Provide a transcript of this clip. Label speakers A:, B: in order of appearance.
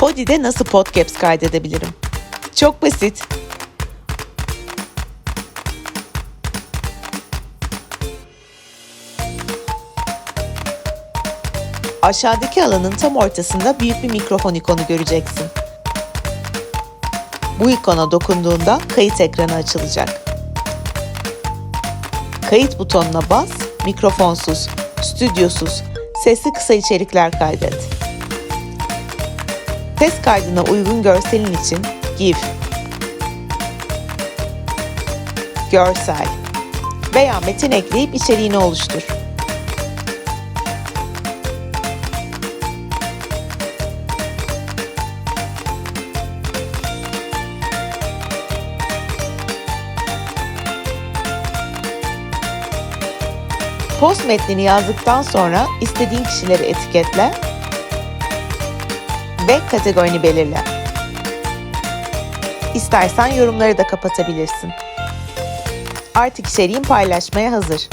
A: Podi'de nasıl podcasts kaydedebilirim? Çok basit. Aşağıdaki alanın tam ortasında büyük bir mikrofon ikonu göreceksin. Bu ikona dokunduğunda kayıt ekranı açılacak. Kayıt butonuna bas, mikrofonsuz, stüdyosuz, sesli kısa içerikler kaydet. Ses kaydına uygun görselin için GIF, görsel veya metin ekleyip içeriğini oluştur. Post metnini yazdıktan sonra istediğin kişileri etiketle ve kategorini belirle. İstersen yorumları da kapatabilirsin. Artık içeriğin paylaşmaya hazır.